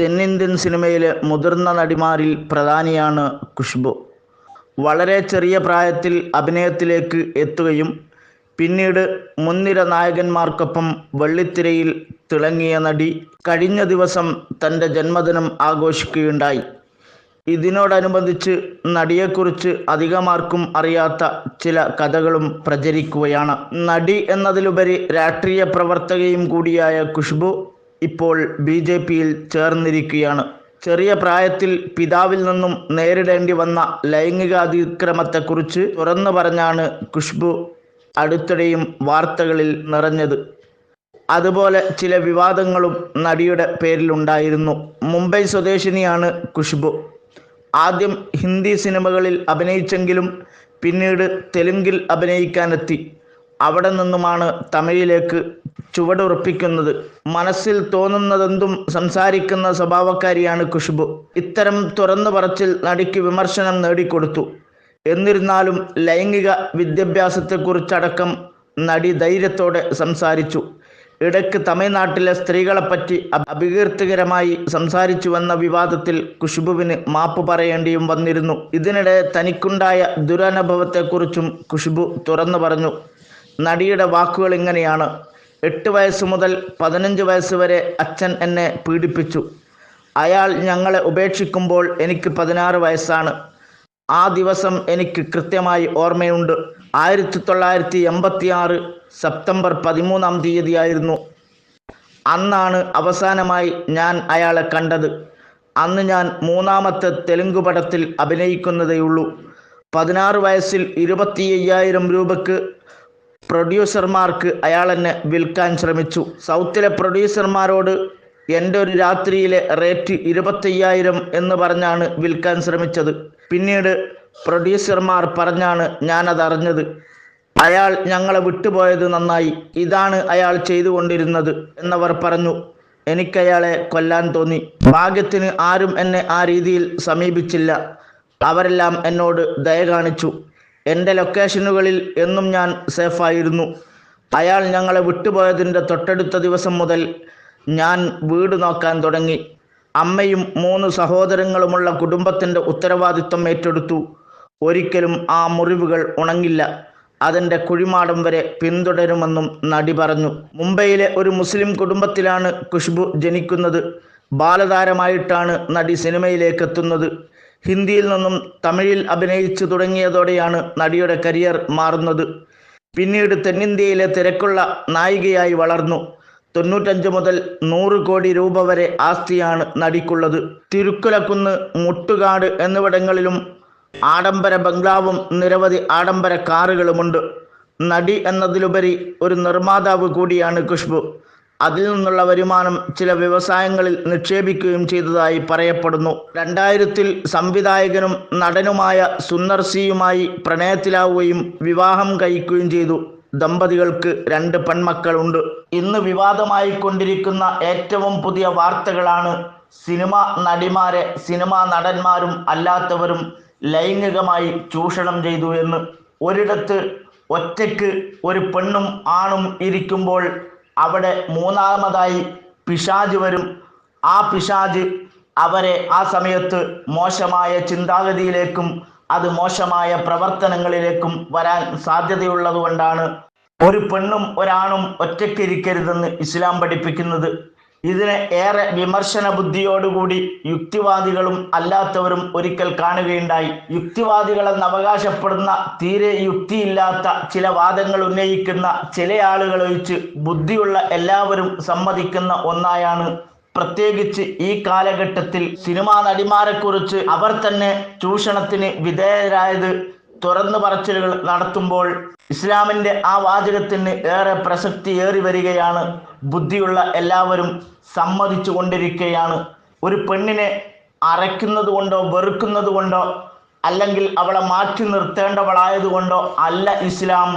തെന്നിന്ത്യൻ സിനിമയിലെ മുതിർന്ന നടിമാരിൽ പ്രധാനിയാണ് ഖുഷ്ബു. വളരെ ചെറിയ പ്രായത്തിൽ അഭിനയത്തിലേക്ക് എത്തുകയും പിന്നീട് മുൻനിര നായകന്മാർക്കൊപ്പം വെള്ളിത്തിരയിൽ തിളങ്ങിയ നടി കഴിഞ്ഞ ദിവസം തന്റെ ജന്മദിനം ആഘോഷിക്കുകയുണ്ടായി. ഇതിനോടനുബന്ധിച്ച് നടിയെക്കുറിച്ച് അധികമാർക്കും അറിയാത്ത ചില കഥകളും പ്രചരിക്കുകയാണ്. നടി എന്നതിലുപരി രാഷ്ട്രീയ പ്രവർത്തകയും കൂടിയായ ഖുഷ്ബു ഇപ്പോൾ ബി ജെ പിയിൽ ചേർന്നിരിക്കുകയാണ്. ചെറിയ പ്രായത്തിൽ പിതാവിൽ നിന്നും നേരിടേണ്ടി വന്ന ലൈംഗിക അതിക്രമത്തെക്കുറിച്ച് തുറന്നു പറഞ്ഞാണ് ഖുഷ്ബു അടുത്തിടെയും വാർത്തകളിൽ നിറഞ്ഞത്. അതുപോലെ ചില വിവാദങ്ങളും നടിയുടെ പേരിലുണ്ടായിരുന്നു. മുംബൈ സ്വദേശിനിയാണ് ഖുഷ്ബു. ആദ്യം ഹിന്ദി സിനിമകളിൽ അഭിനയിച്ചെങ്കിലും പിന്നീട് തെലുങ്കിൽ അഭിനയിക്കാനെത്തി. അവിടെ നിന്നുമാണ് തമിഴിലേക്ക് ചുവടുറപ്പിക്കുന്നത്. മനസ്സിൽ തോന്നുന്നതെന്തും സംസാരിക്കുന്ന സ്വഭാവക്കാരിയാണ് ഖുഷ്ബു. ഇത്തരം തുറന്നു പറച്ചിൽ നടിക്ക് വിമർശനം നേടിക്കൊടുത്തു. എന്നിരുന്നാലും ലൈംഗിക വിദ്യാഭ്യാസത്തെക്കുറിച്ചടക്കം നടി ധൈര്യത്തോടെ സംസാരിച്ചു. ഇടയ്ക്ക് തമിഴ്നാട്ടിലെ സ്ത്രീകളെപ്പറ്റി അപകീർത്തികരമായി സംസാരിച്ചുവെന്ന വിവാദത്തിൽ ഖുഷ്ബുവിന് മാപ്പ് പറയേണ്ടിയും വന്നിരുന്നു. ഇതിനിടെ തനിക്കുണ്ടായ ദുരനുഭവത്തെക്കുറിച്ചും ഖുഷ്ബു തുറന്നു പറഞ്ഞു. നടിയുടെ വാക്കുകൾ ഇങ്ങനെയാണ്. എട്ട് വയസ്സ് മുതൽ പതിനഞ്ച് വയസ്സ് വരെ അച്ഛൻ എന്നെ പീഡിപ്പിച്ചു. അയാൾ ഞങ്ങളെ ഉപേക്ഷിക്കുമ്പോൾ എനിക്ക് പതിനാറ് വയസ്സാണ്. ആ ദിവസം എനിക്ക് കൃത്യമായി ഓർമ്മയുണ്ട്. ആയിരത്തി തൊള്ളായിരത്തി എൺപത്തി ആറ് സെപ്റ്റംബർ പതിമൂന്നാം തീയതിയായിരുന്നു. അന്നാണ് അവസാനമായി ഞാൻ അയാളെ കണ്ടത്. അന്ന് ഞാൻ മൂന്നാമത്തെ തെലുങ്ക് പടത്തിൽ അഭിനയിക്കുന്നതേയുള്ളൂ. പതിനാറ് വയസ്സിൽ ഇരുപത്തി അയ്യായിരം രൂപയ്ക്ക് പ്രൊഡ്യൂസർമാർക്ക് അയാൾ എന്നെ വിൽക്കാൻ ശ്രമിച്ചു. സൗത്തിലെ പ്രൊഡ്യൂസർമാരോട് എന്റെ ഒരു രാത്രിയിലെ റേറ്റ് ഇരുപത്തയ്യായിരം എന്ന് പറഞ്ഞാണ് വിൽക്കാൻ ശ്രമിച്ചത്. പിന്നീട് പ്രൊഡ്യൂസർമാർ പറഞ്ഞാണ് ഞാനത് അറിഞ്ഞത് അയാൾ ഞങ്ങളെ വിട്ടുപോയത് നന്നായി. ഇതാണ് അയാൾ ചെയ്തുകൊണ്ടിരുന്നത് എന്നവർ പറഞ്ഞു. എനിക്കയാളെ കൊല്ലാൻ തോന്നി. ഭാഗ്യത്തിന് ആരും എന്നെ ആ രീതിയിൽ സമീപിച്ചില്ല. അവരെല്ലാം എന്നോട് ദയ കാണിച്ചു. എന്റെ ലൊക്കേഷനുകളിൽ എന്നും ഞാൻ സേഫായിരുന്നു. അയാൾ ഞങ്ങളെ വിട്ടുപോയതിന്റെ തൊട്ടടുത്ത ദിവസം മുതൽ ഞാൻ വീട് നോക്കാൻ തുടങ്ങി. അമ്മയും മൂന്ന് സഹോദരങ്ങളുമുള്ള കുടുംബത്തിന്റെ ഉത്തരവാദിത്വം ഏറ്റെടുത്തു. ഒരിക്കലും ആ മുറിവുകൾ ഉണങ്ങില്ല. അതിന്റെ കുഴിമാടം വരെ പിന്തുടരുമെന്നും നടി പറഞ്ഞു. മുംബൈയിലെ ഒരു മുസ്ലിം കുടുംബത്തിലാണ് ഖുഷ്ബു ജനിക്കുന്നത്. ബാലതാരമായിട്ടാണ് നടി സിനിമയിലേക്ക് എത്തുന്നത് ഹിന്ദിയിൽ നിന്നും തമിഴിൽ അഭിനയിച്ചു തുടങ്ങിയതോടെയാണ് നടിയുടെ കരിയർ മാറുന്നത്. പിന്നീട് തെന്നിന്ത്യയിലെ തിരക്കുള്ള നായികയായി വളർന്നു. തൊണ്ണൂറ്റഞ്ച് മുതൽ നൂറ് കോടി രൂപ വരെ ആസ്തിയാണ് നടിക്കുള്ളത്. തിരുക്കുലക്കുന്ന് മുട്ടുകാട് എന്നിവിടങ്ങളിലും ആഡംബര ബംഗ്ലാവും നിരവധി ആഡംബര കാറുകളുമുണ്ട്. നടി എന്നതിലുപരി ഒരു നിർമ്മാതാവ് കൂടിയാണ് ഖുഷ്ബു. അതിൽ നിന്നുള്ള വരുമാനം ചില വ്യവസായങ്ങളിൽ നിക്ഷേപിക്കുകയും ചെയ്തതായി പറയപ്പെടുന്നു. രണ്ടായിരത്തിൽ സംവിധായകനും നടനുമായ സുന്ദർ സിയുമായി പ്രണയത്തിലാവുകയും വിവാഹം കഴിക്കുകയും ചെയ്തു. ദമ്പതികൾക്ക് രണ്ട് പെൺമക്കളുണ്ട്. ഇന്ന് വിവാദമായി കൊണ്ടിരിക്കുന്ന ഏറ്റവും പുതിയ വാർത്തകളാണ് സിനിമ നടിമാരെ സിനിമാ നടന്മാരും അല്ലാത്തവരും ലൈംഗികമായി ചൂഷണം ചെയ്തു എന്ന്. ഒരിടത്ത് ഒറ്റയ്ക്ക് ഒരു പെണ്ണും ആണും ഇരിക്കുമ്പോൾ അവിടെ മൂന്നാമതായി പിശാജ് വരും. ആ പിശാജ് അവരെ ആ സമയത്ത് മോശമായ ചിന്താഗതിയിലേക്കും അത് മോശമായ പ്രവർത്തനങ്ങളിലേക്കും വരാൻ സാധ്യതയുള്ളതുകൊണ്ടാണ് ഒരു പെണ്ണും ഒരാണും ഒറ്റയ്ക്കിരിക്കരുതെന്ന് ഇസ്ലാം പഠിപ്പിക്കുന്നത്. ഇതിനെ ഏറെ വിമർശന ബുദ്ധിയോടുകൂടി യുക്തിവാദികളും അല്ലാത്തവരും ഒരിക്കൽ കാണുകയുണ്ടായി. യുക്തിവാദികളെന്ന് അവകാശപ്പെടുന്ന തീരെ യുക്തിയില്ലാത്ത ചില വാദങ്ങൾ ഉന്നയിക്കുന്ന ചില ആളുകൾ ഒഴിച്ച് ബുദ്ധിയുള്ള എല്ലാവരും സമ്മതിക്കുന്ന ഒന്നായാണ്. പ്രത്യേകിച്ച് ഈ കാലഘട്ടത്തിൽ സിനിമാ നടിമാരെക്കുറിച്ച് അവർ തന്നെ ചൂഷണത്തിന് വിധേയരായത് തുറന്നു പറച്ചിലുകൾ നടത്തുമ്പോൾ ഇസ്ലാമിന്റെ ആ വാചകത്തിന് ഏറെ പ്രസക്തി ഏറി വരികയാണ്. ബുദ്ധിയുള്ള എല്ലാവരും സമ്മതിച്ചു കൊണ്ടിരിക്കുകയാണ്. ഒരു പെണ്ണിനെ അരയ്ക്കുന്നത് കൊണ്ടോ വെറുക്കുന്നത് കൊണ്ടോ അല്ലെങ്കിൽ അവളെ മാറ്റി നിർത്തേണ്ടവളായതുകൊണ്ടോ അല്ല ഇസ്ലാം.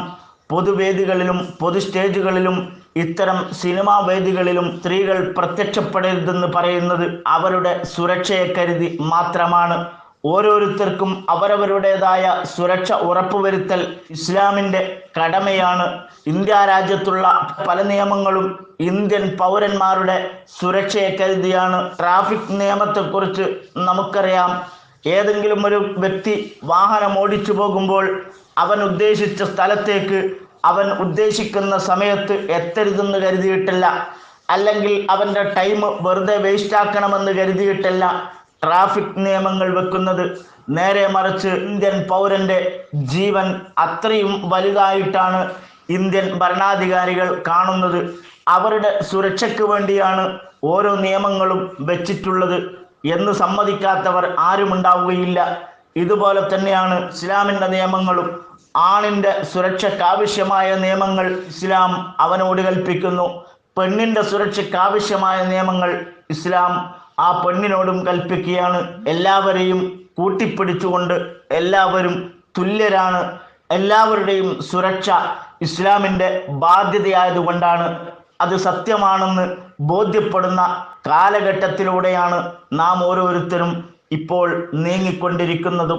പൊതുവേദികളിലും പൊതു സ്റ്റേജുകളിലും ഇത്തരം സിനിമാ വേദികളിലും സ്ത്രീകൾ പ്രത്യക്ഷപ്പെടരുതെന്ന് പറയുന്നത് അവരുടെ സുരക്ഷയെ കരുതി മാത്രമാണ്. ഓരോരുത്തർക്കും അവരവരുടേതായ സുരക്ഷ ഉറപ്പുവരുത്തൽ ഇസ്ലാമിന്റെ കടമയാണ്. ഇന്ത്യ രാജ്യത്തുള്ള പല നിയമങ്ങളും ഇന്ത്യൻ പൗരന്മാരുടെ സുരക്ഷയെ കരുതിയാണ്. ട്രാഫിക് നിയമത്തെക്കുറിച്ച് നമുക്കറിയാം. ഏതെങ്കിലും ഒരു വ്യക്തി വാഹനം ഓടിച്ചു പോകുമ്പോൾ അവൻ ഉദ്ദേശിച്ച സ്ഥലത്തേക്ക് അവൻ ഉദ്ദേശിക്കുന്ന സമയത്ത് എത്തരുതെന്ന് കരുതിയിട്ടില്ല. അല്ലെങ്കിൽ അവന്റെ ടൈം വെറുതെ വേസ്റ്റ് ആക്കണമെന്ന് കരുതിയിട്ടല്ല. ട്രാഫിക് നിയമങ്ങൾ വെക്കുന്നത് നേരെ മറിച്ച് ഇന്ത്യൻ പൗരന്റെ ജീവൻ അത്രയും വലുതായിട്ടാണ് ഇന്ത്യൻ ഭരണാധികാരികൾ കാണുന്നത്. അവരുടെ സുരക്ഷയ്ക്ക് വേണ്ടിയാണ് ഓരോ നിയമങ്ങളും വെച്ചിട്ടുള്ളത് എന്ന് സമ്മതിക്കാത്തവർ ആരുമുണ്ടാവുകയില്ല ഇതുപോലെ തന്നെയാണ് ഇസ്ലാമിന്റെ നിയമങ്ങളും. ആണിന്റെ സുരക്ഷയ്ക്കാവശ്യമായ നിയമങ്ങൾ ഇസ്ലാം അവനോട് കൽപ്പിക്കുന്നു. പെണ്ണിന്റെ സുരക്ഷയ്ക്കാവശ്യമായ നിയമങ്ങൾ ഇസ്ലാം ആ പെണ്ണിനോടും കൽപ്പിക്കുകയാണ്. എല്ലാവരെയും കൂട്ടിപ്പിടിച്ചുകൊണ്ട് എല്ലാവരും തുല്യരാണ്. എല്ലാവരുടെയും സുരക്ഷ ഇസ്ലാമിന്റെ ബാധ്യതയായതുകൊണ്ടാണ്. അത് സത്യമാണെന്ന് ബോധ്യപ്പെടുന്ന കാലഘട്ടത്തിലൂടെയാണ് നാം ഓരോരുത്തരും ഇപ്പോൾ നീങ്ങിക്കൊണ്ടിരിക്കുന്നതും.